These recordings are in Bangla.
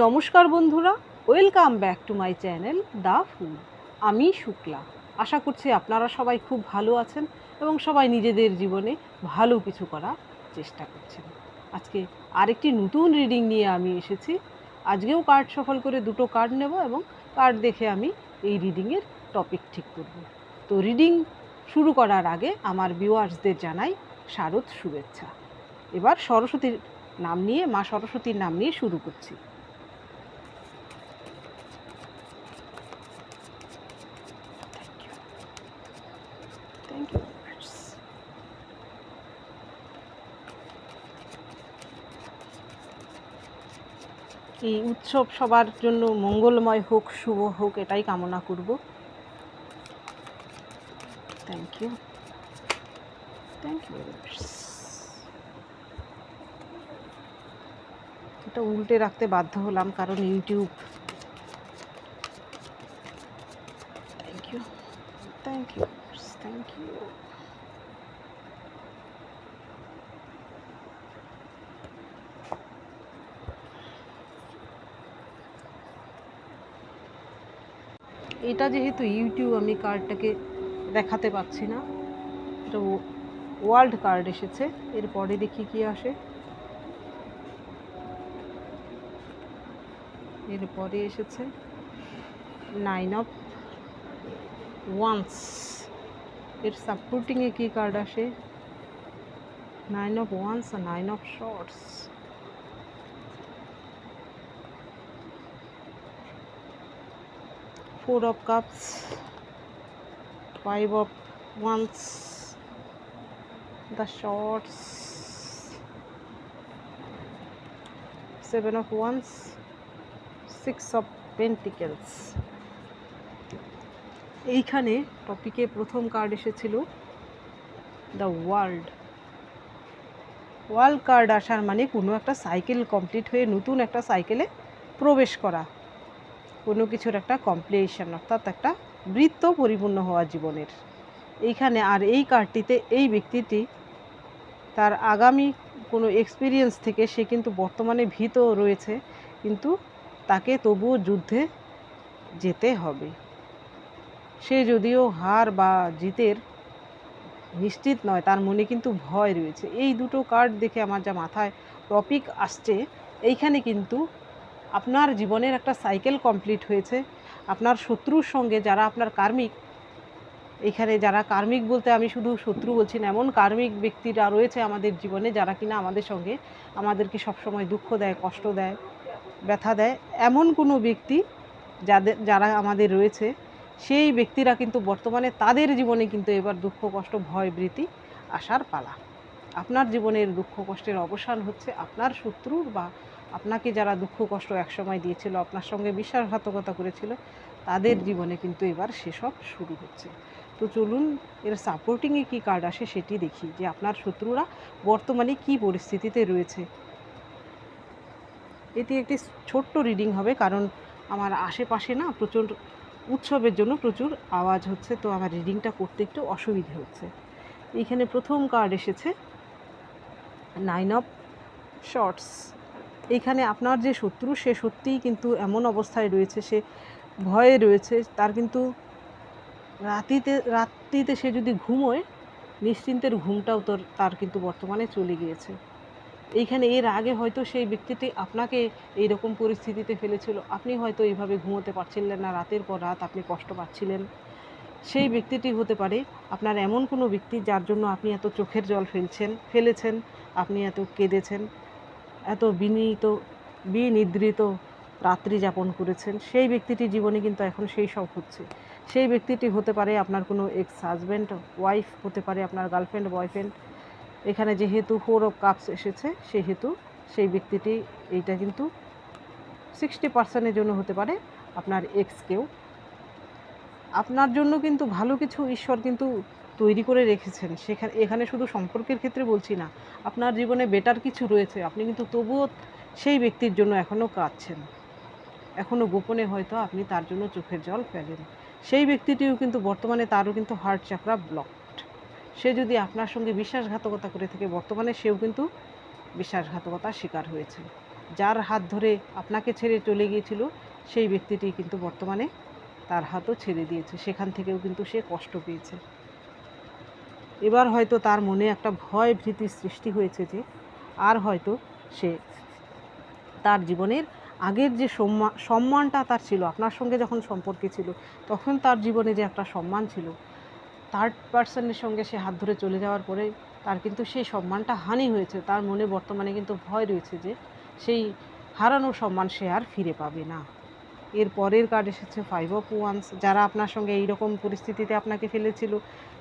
নমস্কার বন্ধুরা, welcome back to my channel the food আমি শুক্লা। আশা করছি আপনারা সবাই খুব ভালো আছেন এবং সবাই নিজেদের জীবনে ভালো কিছু করার চেষ্টা করছেন। আজকে আরেকটি নতুন রিডিং নিয়ে আমি এসেছি। আজকেও কার্ড সফল করে দুটো কার্ড নেব এবং কার্ড দেখে আমি এই রিডিংয়ের টপিক ঠিক করব। তো রিডিং শুরু করার আগে আমার ভিউয়ার্সদের জানাই শারদ শুভেচ্ছা। এবার সরস্বতীর নাম নিয়ে, মা সরস্বতীর নাম নিয়ে শুরু করছি। এই উৎসব সবার জন্য মঙ্গলময় হোক, শুভ হোক, এটাই কামনা করব। থ্যাংক ইউ থ্যাংক ইউ এটা উল্টে রাখতে বাধ্য হলাম, কারণ YouTube thank you thank you thank you এটা যেহেতু ইউটিউব, আমি কার্ডটাকে দেখাতে পাচ্ছি না। এটা ওয়ার্ল্ড কার্ড এসেছে। এরপরে দেখি কি আসে। এরপরে এসেছে নাইন অফ ওয়ান্স এর সাপোর্টিংয়ে কী কার্ড আসে? Nine of wands R nine of swords four of cups, five of wands, the shorts, seven of wands, six of pentacles. এইখানে টপিকে প্রথম কার্ড এসেছিল দ্য ওয়ার্ল্ড ওয়ার্ল্ড কার্ড আসার মানে কোনো একটা সাইকেল কমপ্লিট হয়ে নতুন একটা সাইকেলে প্রবেশ করা। কোনো কিছুর একটা কমপ্লিশন অর্থাৎ একটা বৃত্ত পরিপূর্ণ হওয়া জীবনের। এইখানে আর এই কার্ডটিতে এই ব্যক্তিটি তার আগামী কোনো এক্সপিরিয়েন্স থেকে সে কিন্তু বর্তমানে ভীত রয়েছে, কিন্তু তাকে তবুও যুদ্ধে যেতে হবে। সে যদিও হার বা জিতের নিশ্চিত নয়, তার মনে কিন্তু ভয় রয়েছে। এই দুটো কার্ড দেখে আমার যা মাথায় টপিক আসছে, এইখানে কিন্তু আপনার জীবনের একটা সাইকেল কমপ্লিট হয়েছে। আপনার শত্রুর সঙ্গে যারা আপনার কার্মিক, এখানে যারা কার্মিক বলতে আমি শুধু শত্রু বলছি না, এমন কার্মিক ব্যক্তিরা রয়েছে আমাদের জীবনে যারা কিনা আমাদের সঙ্গে আমাদেরকে সবসময় দুঃখ দেয়, কষ্ট দেয়, ব্যথা দেয়। এমন কোনো ব্যক্তি যাদের, যারা আমাদের রয়েছে, সেই ব্যক্তিরা কিন্তু বর্তমানে তাদের জীবনে কিন্তু এবার দুঃখ, কষ্ট, ভয়, ভীতি আসার পালা। আপনার জীবনের দুঃখ কষ্টের অবসান হচ্ছে আপনার শত্রুর বা আপনাকে যারা দুঃখ কষ্ট একসময় দিয়েছিল, আপনার সঙ্গে বিশ্বাসঘাতকতা করেছিল, তাদের জীবনে কিন্তু এবার সেসব শুরু হচ্ছে। তো চলুন, এর সাপোর্টিংয়ে কী কার্ড আসে সেটি দেখি যে আপনার শত্রুরা বর্তমানে কি পরিস্থিতিতে রয়েছে। এটি একটি ছোট্ট রিডিং হবে কারণ আমার আশেপাশে না প্রচুর উৎসবের জন্য প্রচুর আওয়াজ হচ্ছে, তো আমার রিডিংটা করতে একটু অসুবিধে হচ্ছে। এইখানে প্রথম কার্ড এসেছে নাইন অফ শর্টস এইখানে আপনার যে শত্রু, সে সত্যিই কিন্তু এমন অবস্থায় রয়েছে, সে ভয়ে রয়েছে, তার কিন্তু রাতিতে, রাত্রিতে সে যদি ঘুমোয়, নিশ্চিন্তের ঘুমটাও তোর, তার কিন্তু বর্তমানে চলে গিয়েছে। এইখানে এর আগে হয়তো সেই ব্যক্তিটি আপনাকে এই রকম পরিস্থিতিতে ফেলেছিল। আপনি হয়তো এইভাবে ঘুমোতে পারছিলেন না, রাতের পর রাত আপনি কষ্ট পাচ্ছিলেন। সেই ব্যক্তিটি হতে পারে আপনার এমন কোনো ব্যক্তি যার জন্য আপনি এত চোখের জল ফেলছেন, ফেলেছেন, আপনি এত কেঁদেছেন, এত বিনীত, বিনিদ্রিত রাত্রি যাপন করেছেন, সেই ব্যক্তিটির জীবনে কিন্তু এখন সেই সব হচ্ছে। সেই ব্যক্তিটি হতে পারে আপনার কোনো এক্স হাজব্যান্ড ওয়াইফ হতে পারে আপনার গার্লফ্রেন্ড বয়ফ্রেন্ড এখানে যেহেতু ফোর অফ কাপস এসেছে, সেহেতু সেই ব্যক্তিটি এইটা কিন্তু সিক্সটি পার্সেন্টের জন্য হতে পারে আপনার এক্সকেও আপনার জন্য কিন্তু ভালো কিছু ঈশ্বর কিন্তু তৈরি করে রেখেছেন। সেখানে, এখানে শুধু সম্পর্কের ক্ষেত্রে বলছি না, আপনার জীবনে বেটার কিছু রয়েছে। আপনি কিন্তু তবুও সেই ব্যক্তির জন্য এখনও কাঁদছেন। এখনও গোপনে হয়তো আপনি তার জন্য চোখের জল ফেলেন। সেই ব্যক্তিটিও কিন্তু বর্তমানে তারও কিন্তু হার্ট চাকরা ব্লকড সে যদি আপনার সঙ্গে বিশ্বাসঘাতকতা করে থাকে, বর্তমানে সেও কিন্তু বিশ্বাসঘাতকতার শিকার হয়েছে। যার হাত ধরে আপনাকে ছেড়ে চলে গিয়েছিল, সেই ব্যক্তিটি কিন্তু বর্তমানে তার হাতও ছেড়ে দিয়েছে। সেখান থেকেও কিন্তু সে কষ্ট পেয়েছে। এবার হয়তো তার মনে একটা ভয় ভীতির সৃষ্টি হয়েছে যে, আর হয়তো সে তার জীবনের আগের যে সম্মান সম্মানটা তার ছিল, আপনার সঙ্গে যখন সম্পর্কে ছিল, তখন তার জীবনে যে একটা সম্মান ছিল থার্ড পার্সনের সঙ্গে সে হাত ধরে চলে যাওয়ার পরে তার কিন্তু সেই সম্মানটা হানি হয়েছে। তার মনে বর্তমানে কিন্তু ভয় রয়েছে যে, সেই হারানো সম্মান সে আর ফিরে পাবে না। এর পরের কার্ড এসেছে ফাইভ অফ ওয়ান্স যারা আপনার সঙ্গে এইরকম পরিস্থিতিতে আপনাকে ফেলেছিল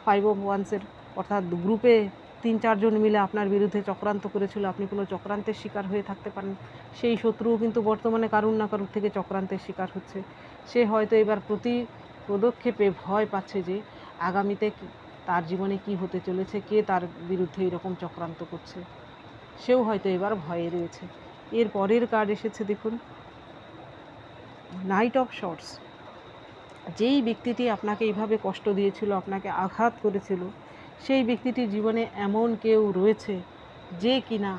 ফাইভ অফ ওয়ান্সের অর্থাৎ গ্রুপে তিন চারজন মিলে আপনার বিরুদ্ধে চক্রান্ত করেছিল, আপনি কোনো চক্রান্তের শিকার হয়ে থাকতে পারেন। সেই শত্রুও কিন্তু বর্তমানে কারুর না কারুর থেকে চক্রান্তের শিকার হচ্ছে। সে হয়তো এবার প্রতি পদক্ষেপে ভয় পাচ্ছে যে, আগামীতে তার জীবনে কি হতে চলেছে, কে তার বিরুদ্ধে এরকম চক্রান্ত করছে। সেও হয়তো এবার ভয়ে রয়েছে। এর পরের কার্ড এসেছে দেখুন নাইট অফ শর্টস। যেই ব্যক্তিটি আপনাকে এইভাবে কষ্ট দিয়েছিল, আপনাকে আঘাত করেছিল, সেই ব্যক্তিটির জীবনে এমন কেউ রয়েছে যে কিনা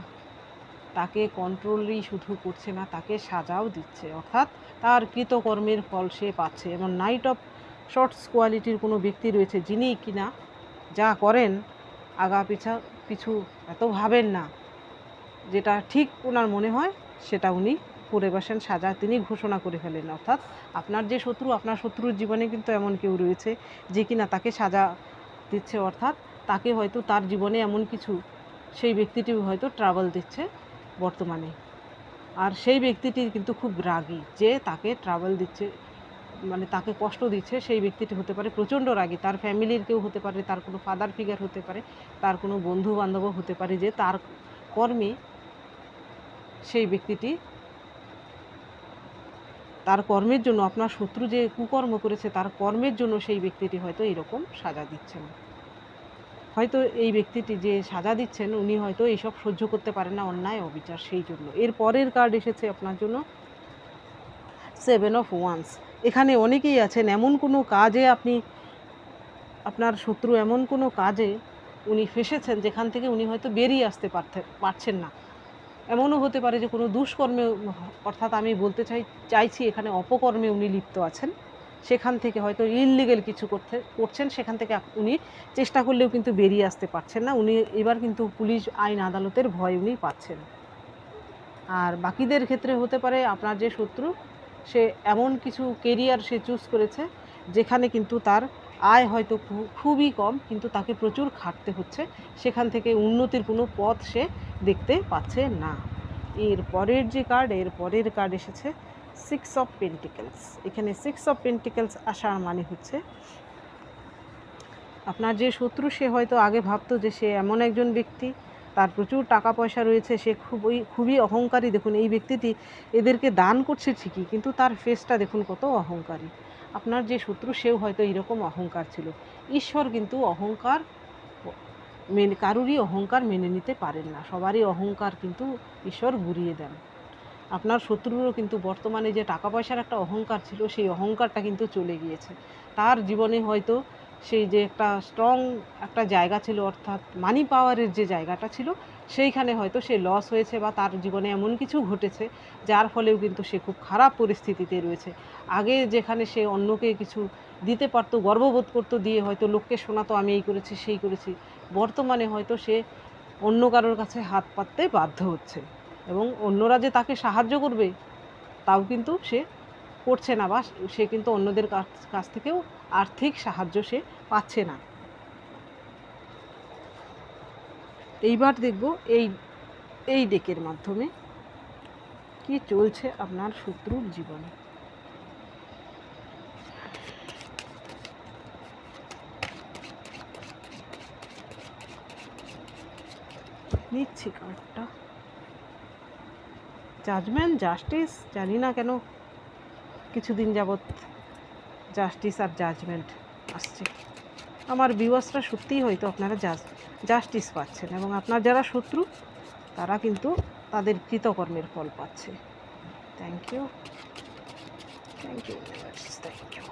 তাকে কন্ট্রোলই শুধু করছে না, তাকে সাজাও দিচ্ছে। অর্থাৎ তার কৃতকর্মের ফল সে পাচ্ছে। এবং নাইট অফ শর্টস কোয়ালিটির কোনো ব্যক্তি রয়েছে যিনি কিনা যা করেন, আগা পিছা পিছু এত ভাবেন না, যেটা ঠিক ওনার মনে হয়, সেটা উনি করে বসেন, সাজা তিনি ঘোষণা করে ফেলেন। অর্থাৎ আপনার যে শত্রু, আপনার শত্রুর জীবনে কিন্তু এমন কেউ রয়েছে যে কিনা তাকে সাজা দিচ্ছে। অর্থাৎ তাকে হয়তো তার জীবনে এমন কিছু, সেই ব্যক্তিটি হয়তো ট্রাভেল দিচ্ছে বর্তমানে। আর সেই ব্যক্তিটি কিন্তু খুব রাগী যে তাকে ট্রাভেল দিচ্ছে মানে তাকে কষ্ট দিচ্ছে, সেই ব্যক্তিটি হতে পারে প্রচণ্ড রাগী। তার ফ্যামিলির কেউ হতে পারে, তার কোনো ফাদার ফিগার হতে পারে, তার কোনো বন্ধু বান্ধবও হতে পারে যে তার কর্মে সেই ব্যক্তিটি তার কর্মের জন্য, আপনার শত্রু যে কুকর্ম করেছে, তার কর্মের জন্য সেই ব্যক্তিটি হয়তো এরকম সাজা দিচ্ছেন। হয়তো এই ব্যক্তিটি যে সাজা দিচ্ছেন, উনি হয়তো এইসব সহ্য করতে পারেন না, অন্যায়, অবিচার সেই জন্য। এর পরের কার্ড এসেছে আপনার জন্য। সেভেন অফ ওয়ান্স এখানে অনেকেই আছেন, এমন কোনো কাজে আপনি, আপনার শত্রু এমন কোনো কাজে উনি ফেসেছেন, যেখান থেকে উনি হয়তো বেরিয়ে আসতে পারছেন না। এমনও হতে পারে যে কোনো দুষ্কর্মে, অর্থাৎ আমি বলতে চাই, চাইছি এখানে অপকর্মে উনি লিপ্ত আছেন। সেখান থেকে হয়তো ইললিগেল কিছু করতে, করছেন, সেখান থেকে উনি চেষ্টা করলেও কিন্তু বেরিয়ে আসতে পারছেন না। উনি এবার কিন্তু পুলিশ আইন আদালতের ভয় উনি পাচ্ছেন। আর বাকিদের ক্ষেত্রে হতে পারে, আপনার যে শত্রু, সে এমন কিছু কেরিয়ার সে চুজ করেছে, যেখানে কিন্তু তার আয় হয়তো খুবই কম, কিন্তু তাকে প্রচুর খাটতে হচ্ছে। সেখান থেকে উন্নতির কোনো পথ সে দেখতে পাচ্ছে না। এর পরের যে কার্ড এর পরের কার্ড এসেছে সিক্স অফ পেন্টিকেলস এখানে সিক্স অফ পেন্টিকেলস আসার মানে হচ্ছে আপনার যে শত্রু, সে হয়তো আগে ভাবতো যে সে এমন একজন ব্যক্তি, তার প্রচুর টাকা পয়সা রয়েছে, সে খুবই খুবই অহংকারী। দেখুন, এই ব্যক্তিটি এদেরকে দান করছে ঠিকই, কিন্তু তার ফেসটা দেখুন কত অহংকারী। আপনার যে শত্রু, সেও হয়তো এইরকম অহংকার ছিল। ঈশ্বর কিন্তু অহংকার মেনে, কারুরই অহংকার মেনে নিতে পারেন না। সবারই অহংকার কিন্তু ঈশ্বর ঘুরিয়ে দেন। আপনার শত্রুরও কিন্তু বর্তমানে যে টাকা পয়সার একটা অহংকার ছিল, সেই অহংকারটা কিন্তু চলে গিয়েছে। তার জীবনে হয়তো সেই যে একটা স্ট্রং একটা জায়গা ছিল, অর্থাৎ মানি পাওয়ারের যে জায়গাটা ছিল সেইখানে হয়তো সে লস হয়েছে বা তার জীবনে এমন কিছু ঘটেছে, যার ফলেও কিন্তু সে খুব খারাপ পরিস্থিতিতে রয়েছে। আগে যেখানে সে অন্যকে কিছু দিতে পারতো, গর্ববোধ করতো, দিয়ে হয়তো লোককে শোনাতো, আমি এই করেছি, সেই করেছি। বর্তমানে হয়তো সে অন্য কারোর কাছে হাত পাততে বাধ্য হচ্ছে এবং অন্যরা যে তাকে সাহায্য করবে, তাও কিন্তু সে করছে না বা সে কিন্তু অন্যদের কাছ কাছ থেকেও আর্থিক সাহায্য সে পাচ্ছে না। এইবার দেখব এই এই ডেকের মাধ্যমে কি চলছে আপনার শত্রুর জীবনে। নিচ্ছি কার্ডটা জাজমেন্ট জাস্টিস জানি না কেন কিছুদিন যাবৎ জাস্টিস আর জাজমেন্ট আসছে। আমার ভিউয়ার্সরা সত্যিই হয়তো আপনারা জাস জাস্টিস পাচ্ছেন এবং আপনার যারা শত্রু, তারা কিন্তু তাদের কৃতকর্মের ফল পাচ্ছে। Thank you thank you thank you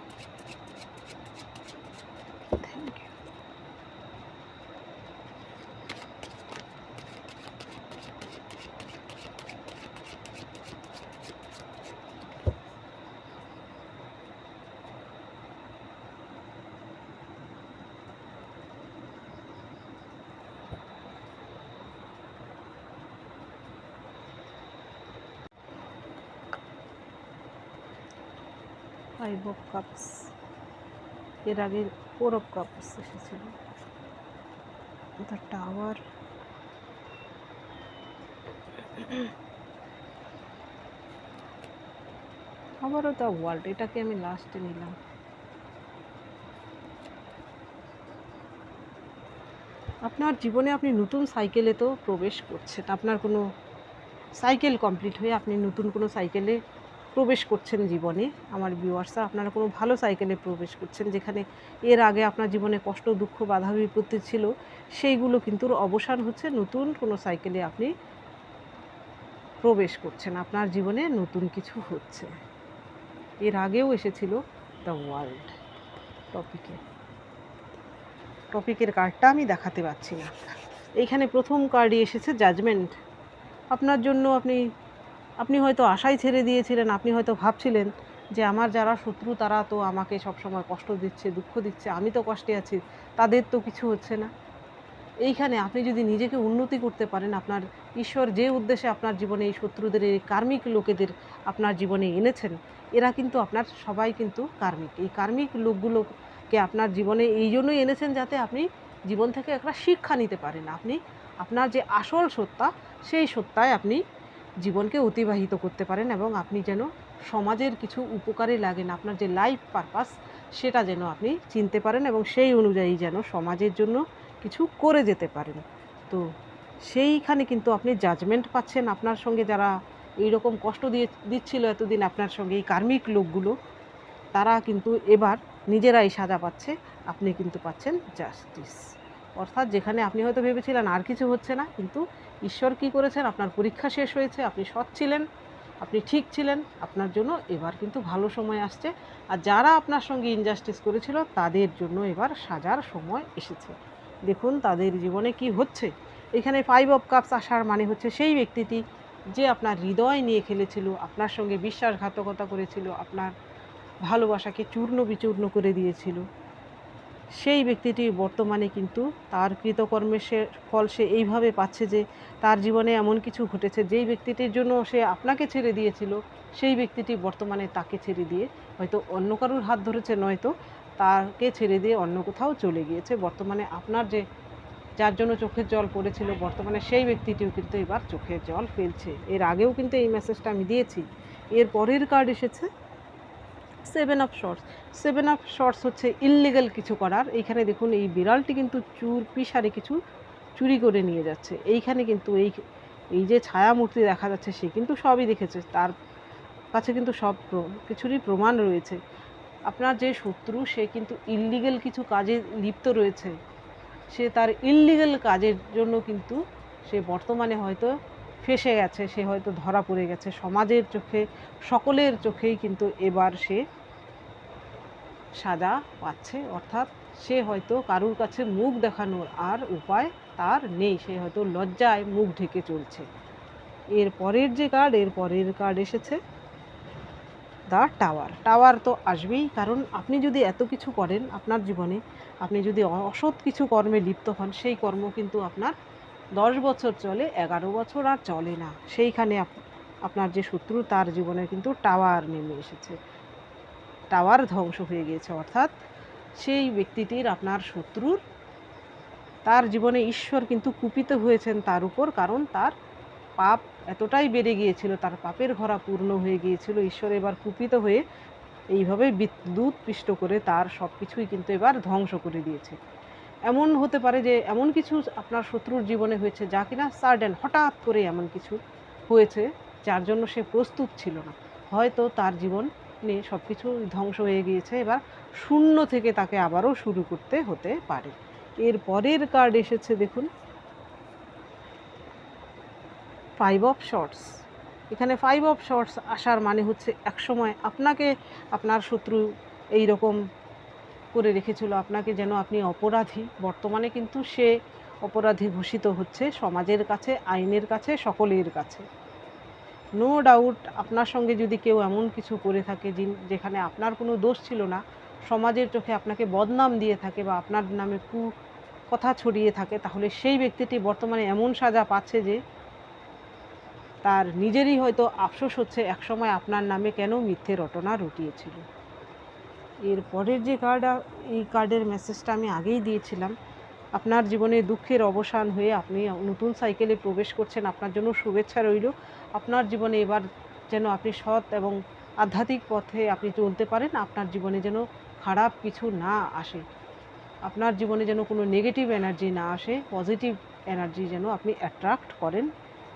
five of cups এর আগে ফোর অফ কাপস এসেছিল। দ্য টাওয়ার আবারও দ্য ওয়ার্ল্ড এটাকে আমি লাস্টে নিলাম। আপনার জীবনে আপনি নতুন সাইকেলে তো প্রবেশ করছেন। আপনার কোনো সাইকেল কমপ্লিট হয়ে আপনি নতুন কোনো সাইকেলে প্রবেশ করছেন জীবনে। আমার ভিউয়ার্সরা আপনারা কোনো ভালো সাইকেলে প্রবেশ করছেন, যেখানে এর আগে আপনার জীবনে কষ্ট, দুঃখ, বাধা, বিপত্তি ছিল, সেইগুলো কিন্তু অবসান হচ্ছে নতুন কোনো সাইকেলে আপনি প্রবেশ করছেন। আপনার জীবনে নতুন কিছু হচ্ছে। এর আগেও এসেছিল দ্য ওয়ার্ল্ড টপিকে টপিকের কার্ডটা আমি দেখাতে পারছি না। এইখানে প্রথম কার্ডই এসেছে জাজমেন্ট আপনার জন্য আপনি আপনি হয়তো আশাই ছেড়ে দিয়েছিলেন, আপনি হয়তো ভাবছিলেন যে আমার যারা শত্রু তারা তো আমাকে সবসময় কষ্ট দিচ্ছে, দুঃখ দিচ্ছে, আমি তো কষ্টে আছি, তাদের তো কিছু হচ্ছে না। এইখানে আপনি যদি নিজেকে উন্নতি করতে পারেন, আপনার ঈশ্বর যে উদ্দেশ্যে আপনার জীবনে এই শত্রুদের, এই কার্মিক লোকেদের আপনার জীবনে এনেছেন, এরা কিন্তু আপনার সবাই কিন্তু কার্মিক। এই কার্মিক লোকগুলোকে আপনার জীবনে এই জন্যই এনেছেন যাতে আপনি জীবন থেকে একটা শিক্ষা নিতে পারেন। আপনি, আপনার যে আসল সত্তা, সেই সত্তায় আপনি জীবনকে অতিবাহিত করতে পারেন এবং আপনি যেন সমাজের কিছু উপকারে লাগেন আপনার যে লাইফ পারপাস সেটা যেন আপনি চিনতে পারেন এবং সেই অনুযায়ী যেন সমাজের জন্য কিছু করে যেতে পারেন। তো সেইখানে কিন্তু আপনি জাজমেন্ট পাচ্ছেন আপনার সঙ্গে যারা এই রকম কষ্ট দিয়ে দিচ্ছিল এতদিন আপনার সঙ্গে এই কার্মিক লোকগুলো, তারা কিন্তু এবার নিজেরাই সাজা পাচ্ছে, আপনি কিন্তু পাচ্ছেন জাস্টিস অর্থাৎ যেখানে আপনি হয়তো ভেবেছিলেন আর কিছু হচ্ছে না, কিন্তু ঈশ্বর কি করেছেন? আপনার পরীক্ষা শেষ হয়েছে, আপনি সৎ ছিলেন, আপনি ঠিক ছিলেন, আপনার জন্য এবার কিন্তু ভালো সময় আসছে। আর যারা আপনার সঙ্গে ইনজাস্টিস করেছিল, তাদের জন্য এবার সাজার সময় এসেছে। দেখুন তাদের জীবনে কি হচ্ছে। এখানে ফাইভ অফ কাপস আসার মানে হচ্ছে সেই ব্যক্তিটি যে আপনার হৃদয় নিয়ে খেলেছিল, আপনার সঙ্গে বিশ্বাসঘাতকতা করেছিল, আপনার ভালোবাসাকে চূর্ণ বিচূর্ণ করে দিয়েছিল। সেই ব্যক্তিটি বর্তমানে কিন্তু তার কৃতকর্মের সে ফল সে এইভাবে পাচ্ছে যে তার জীবনে এমন কিছু ঘটেছে, যেই ব্যক্তিটির জন্য সে আপনাকে ছেড়ে দিয়েছিল, সেই ব্যক্তিটি বর্তমানে তাকে ছেড়ে দিয়ে হয়তো অন্য কারোর হাত ধরেছে, নয়তো তাকে ছেড়ে দিয়ে অন্য কোথাও চলে গিয়েছে। বর্তমানে আপনার যে, যার জন্য চোখের জল পড়েছিল, বর্তমানে সেই ব্যক্তিটিও কিন্তু এবার চোখের জল ফেলছে। এর আগেও কিন্তু এই মেসেজটা আমি দিয়েছি। এর পরের কার্ড এসেছে seven of swords seven of swords হচ্ছে ইললিগাল কিছু করার। এইখানে দেখুন, এই বিড়ালটি কিন্তু চুর পিসারে কিছু চুরি করে নিয়ে যাচ্ছে। এইখানে কিন্তু এই এই যে ছায়া মূর্তি দেখা যাচ্ছে, সে কিন্তু সবই দেখেছে। তার কাছে কিন্তু সব কিছুরই প্রমাণ রয়েছে। আপনার যে শত্রু, সে কিন্তু ইললিগাল কিছু কাজে লিপ্ত রয়েছে। সে তার ইললিগাল কাজের জন্য কিন্তু সে বর্তমানে হয়তো ফেসে গেছে, সে হয়তো ধরা পড়ে গেছে। সমাজের চোখে, সকলের চোখেই কিন্তু এবার সে সাজা পাচ্ছে। অর্থাৎ সে হয়তো কারুর কাছে মুখ দেখানোর আর উপায় তার নেই। সে হয়তো লজ্জায় মুখ ঢেকে চলছে। এর পরের যে কার্ড, এর পরের কার্ড এসেছে। The tower. টাওয়ার তো আসবেই, কারণ আপনি যদি এত কিছু করেন আপনার জীবনে, আপনি যদি অসৎ কিছু কর্মে লিপ্ত হন, সেই কর্ম কিন্তু আপনার দশ বছর চলে, এগারো বছর আর চলে না। সেইখানে আপ- আপনার যে শত্রু, তার জীবনে কিন্তু টাওয়ার নেমে এসেছে। টাওয়ার ধ্বংস হয়ে গিয়েছে, অর্থাৎ সেই ব্যক্তিটির আপনার শত্রুর, তার জীবনে ঈশ্বর কিন্তু কুপিত হয়েছেন তার উপর, কারণ তার পাপ এতটাই বেড়ে গিয়েছিল, তার পাপের ঘরা পূর্ণ হয়ে গিয়েছিল, ঈশ্বর এবার কুপিত হয়ে এইভাবে বিদ্যুৎ পিষ্ট করে তার সব কিছুই কিন্তু এবার ধ্বংস করে দিয়েছে। এমন হতে পারে যে এমন কিছু আপনার শত্রুর জীবনে হয়েছে যা কিনা সার্ডেন হঠাৎ করে এমন কিছু হয়েছে যার জন্য সে প্রস্তুত ছিল না। হয়তো তার জীবন নিয়ে সব কিছু ধ্বংস হয়ে গিয়েছে, এবার শূন্য থেকে তাকে আবারও শুরু করতে হতে পারে। এর পরের কার্ড এসেছে, দেখুন। ফাইভ অফ শর্টস এখানে ফাইভ অফ শর্টস আসার মানে হচ্ছে, একসময় আপনাকে, আপনার শত্রু এই রকম করে রেখেছিল আপনাকে যেন আপনি অপরাধী। বর্তমানে কিন্তু সে অপরাধী ঘোষিত হচ্ছে সমাজের কাছে, আইনের কাছে, সকলের কাছে। নো ডাউট আপনার সঙ্গে যদি কেউ এমন কিছু করে থাকে যেখানে আপনার কোনো দোষ ছিল না, সমাজের চোখে আপনাকে বদনাম দিয়ে থাকে বা আপনার নামে কু কথা ছড়িয়ে থাকে, তাহলে সেই ব্যক্তিটি বর্তমানে এমন সাজা পাচ্ছে যে তার নিজেরই হয়তো আফসোস হচ্ছে, একসময় আপনার নামে কেন মিথ্যে রটনা রটিয়েছিল। এর পরের যে কার্ড এই কার্ডের মেসেজটা আমি আগেই দিয়েছিলাম। আপনার জীবনে দুঃখের অবসান হয়ে আপনি নতুন সাইকেলে প্রবেশ করছেন, আপনার জন্য শুভেচ্ছা রইল। আপনার জীবনে এবার যেন আপনি সৎ এবং আধ্যাত্মিক পথে আপনি চলতে পারেন, আপনার জীবনে যেন খারাপ কিছু না আসে। আপনার জীবনে যেন কোনো নেগেটিভ এনার্জি না আসে পজিটিভ এনার্জি যেন আপনি অ্যাট্রাক্ট করেন।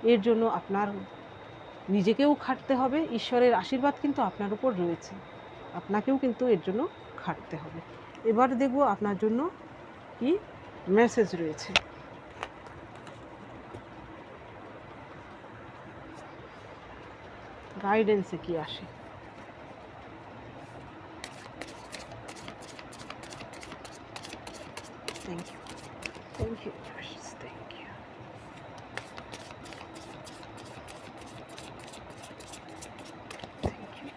এর জন্য আপনার নিজেকেও খাটতে হবে, ঈশ্বরের আশীর্বাদ কিন্তু আপনার উপর রয়েছে। আপনাকেও কিন্তু এর জন্য খাটতে হবে। এবার দেখব আপনার জন্য কি মেসেজ রয়েছে। গাইডেন্সে কি আসে? Thank you thank you thank you thank you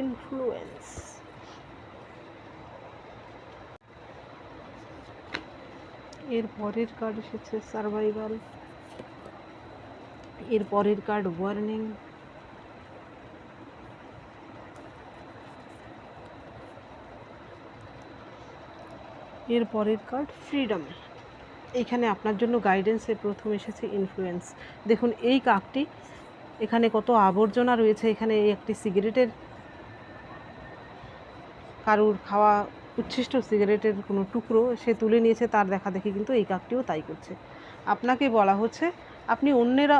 influence এর পরের কার্ড এসেছে সার্ভাইভাল এর পরের কার্ড ওয়ার্নিং এর পরের কার্ড ফ্রিডম এখানে আপনার জন্য গাইডেন্সে প্রথম এসেছে ইনফ্লুয়েন্স দেখুন, এই কাকটি এখানে কত আবর্জনা রয়েছে, এখানে একটি সিগারেটের কারুর খাওয়া উচ্ছিষ্ট সিগারেটের কোনো টুকরো সে তুলে নিয়েছে, তার দেখা দেখি কিন্তু এই কাকটিও তাই করছে। আপনাকে বলা হচ্ছে, আপনি অন্যেরা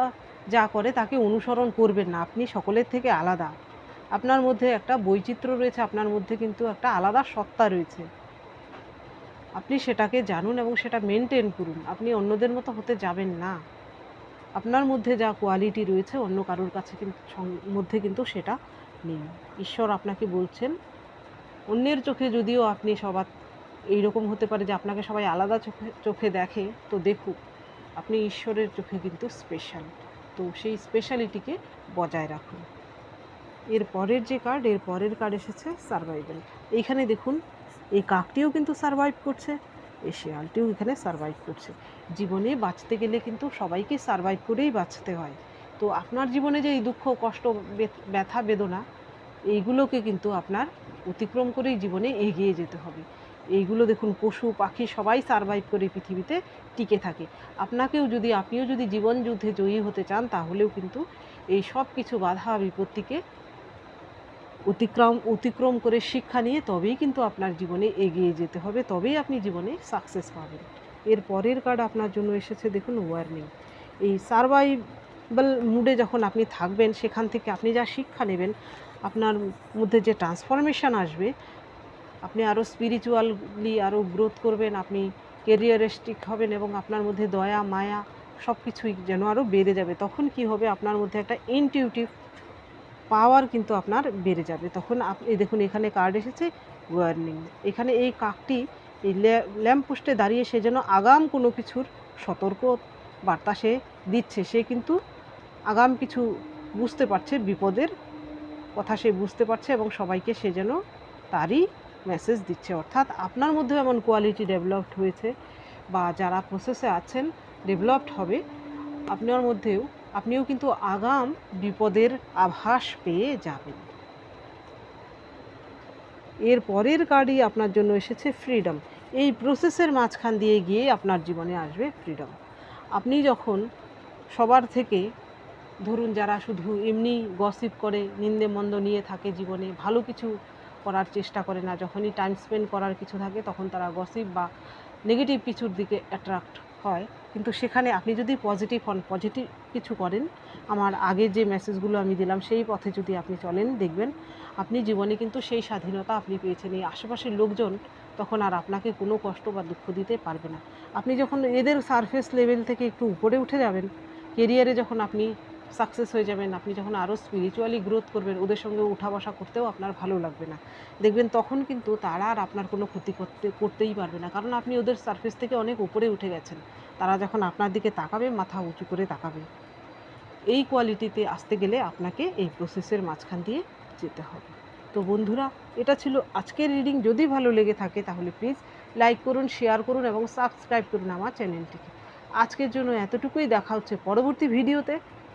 যা করে তাকে অনুসরণ করবেন না, আপনি সকলের থেকে আলাদা। আপনার মধ্যে একটা বৈচিত্র্য রয়েছে, আপনার মধ্যে কিন্তু একটা আলাদা সত্তা রয়েছে। আপনি সেটাকে জানুন এবং সেটা মেনটেন করুন, আপনি অন্যদের মতো হতে যাবেন না। আপনার মধ্যে যা কোয়ালিটি রয়েছে, অন্য কারোর কাছে কিন্তু মধ্যে কিন্তু সেটা নেই। ঈশ্বর আপনাকে বলছেন অন্যের চোখে যদিও আপনি সবার এইরকম হতে পারে যে আপনাকে সবাই আলাদা চোখে চোখে দেখে, তো দেখুক, আপনি ঈশ্বরের চোখে কিন্তু স্পেশাল তো সেই স্পেশালিটিকে বজায় রাখুন। এর পরের যে কার্ড এর পরের কার্ড এসেছে সার্ভাইভাল এইখানে দেখুন, এই কাকটিও কিন্তু সার্ভাইভ করছে, এই শেয়ালটিও এখানে সার্ভাইভ করছে। জীবনে বাঁচতে গেলে কিন্তু সবাইকে সার্ভাইভ করেই বাঁচতে হয়। তো আপনার জীবনে যে এই দুঃখ, কষ্ট ব্যথা, বেদনা, এইগুলোকে কিন্তু আপনার অতিক্রম করেই জীবনে এগিয়ে যেতে হবে। এইগুলো দেখুন, পশু, পাখি সবাই সার্ভাইভ করে পৃথিবীতে টিকে থাকে। আপনাকেও যদি, আপনিও যদি জীবন যুদ্ধে জয়ী হতে চান, তাহলেও কিন্তু এই সব কিছু বাধা বিপত্তিকে অতিক্রম অতিক্রম করে শিক্ষা নিয়ে তবেই কিন্তু আপনার জীবনে এগিয়ে যেতে হবে, তবেই আপনি জীবনে সাকসেস পাবেন। এর পরের কার্ড আপনার জন্য এসেছে, দেখুন ওয়ার্নিং এই সার্ভাইভাল মুডে যখন আপনি থাকবেন, সেখান থেকে আপনি যা শিক্ষা নেবেন আপনার মধ্যে যে ট্রান্সফরমেশন আসবে, আপনি আরও স্পিরিচুয়ালি আরও গ্রোথ করবেন, আপনি কেরিয়ারিস্টিক হবেন এবং আপনার মধ্যে দয়া, মায়া সব কিছুই যেন আরও বেড়ে যাবে। তখন কি হবে? আপনার মধ্যে একটা ইনটিউটিভ পাওয়ার কিন্তু আপনার বেড়ে যাবে। তখন আপনি দেখুন এখানে কার্ড এসেছে ওয়ার্নিং এখানে এই কাকটি, এই ল্যাম্প পোস্টে দাঁড়িয়ে সে যেন আগাম কোনো কিছুর সতর্ক বার্তা সে দিচ্ছে। সে কিন্তু আগাম কিছু বুঝতে পারছে বিপদের কথা সে বুঝতে পারছে এবং সবাইকে সে যেন তারই মেসেজ দিচ্ছে। অর্থাৎ আপনার মধ্যেও এমন কোয়ালিটি ডেভেলপড হয়েছে বা যারা প্রসেসে আছেন ডেভেলপড হবে, আপনার মধ্যেও আপনিও কিন্তু আগাম বিপদের আভাস পেয়ে যাবেন। এর পরের কার্ডই আপনার জন্য এসেছে ফ্রিডম এই প্রসেসের মাঝখান দিয়ে গিয়ে আপনার জীবনে আসবে ফ্রিডম আপনি যখন সবার থেকে ধরুন যারা শুধু এমনি গসিপ করে, নিন্দে মন্দ নিয়ে থাকে জীবনে, ভালো কিছু করার চেষ্টা করে না, যখনই টাইম স্পেন্ড করার কিছু থাকে তখন তারা গসিপ বা নেগেটিভ কিছুর দিকে অ্যাট্রাক্ট হয়। কিন্তু সেখানে আপনি যদি পজিটিভ হন পজিটিভ কিছু করেন, আমার আগে যে মেসেজগুলো আমি দিলাম সেই পথে যদি আপনি চলেন, দেখবেন আপনি জীবনে কিন্তু সেই স্বাধীনতা আপনি পেয়েছেন। এই আশেপাশের লোকজন তখন আর আপনাকে কোনো কষ্ট বা দুঃখ দিতে পারবে না। আপনি যখন এদের সারফেস লেভেল থেকে একটু উপরে উঠে যাবেন কেরিয়ারে যখন আপনি সাকসেস হয়ে যাবেন, আপনি যখন আরও স্পিরিচুয়ালি গ্রোথ করবেন, ওদের সঙ্গে উঠা বসা করতেও আপনার ভালো লাগবে না। দেখবেন তখন কিন্তু তারা আর আপনার কোনো ক্ষতি করতে, করতেই পারবে না। কারণ আপনি ওদের সার্ফেস থেকে অনেক উপরে উঠে গেছেন। তারা যখন আপনার দিকে তাকাবে, মাথা উঁচু করে তাকাবে। এই কোয়ালিটিতে আসতে গেলে আপনাকে এই প্রসেসের মাঝখান দিয়ে যেতে হবে। তো বন্ধুরা, এটা ছিল আজকের রিডিং যদি ভালো লেগে থাকে তাহলে প্লিজ লাইক করুন শেয়ার করুন এবং সাবস্ক্রাইব করুন আমার চ্যানেলটিকে আজকের জন্য এতটুকুই। দেখা হচ্ছে পরবর্তী ভিডিওতে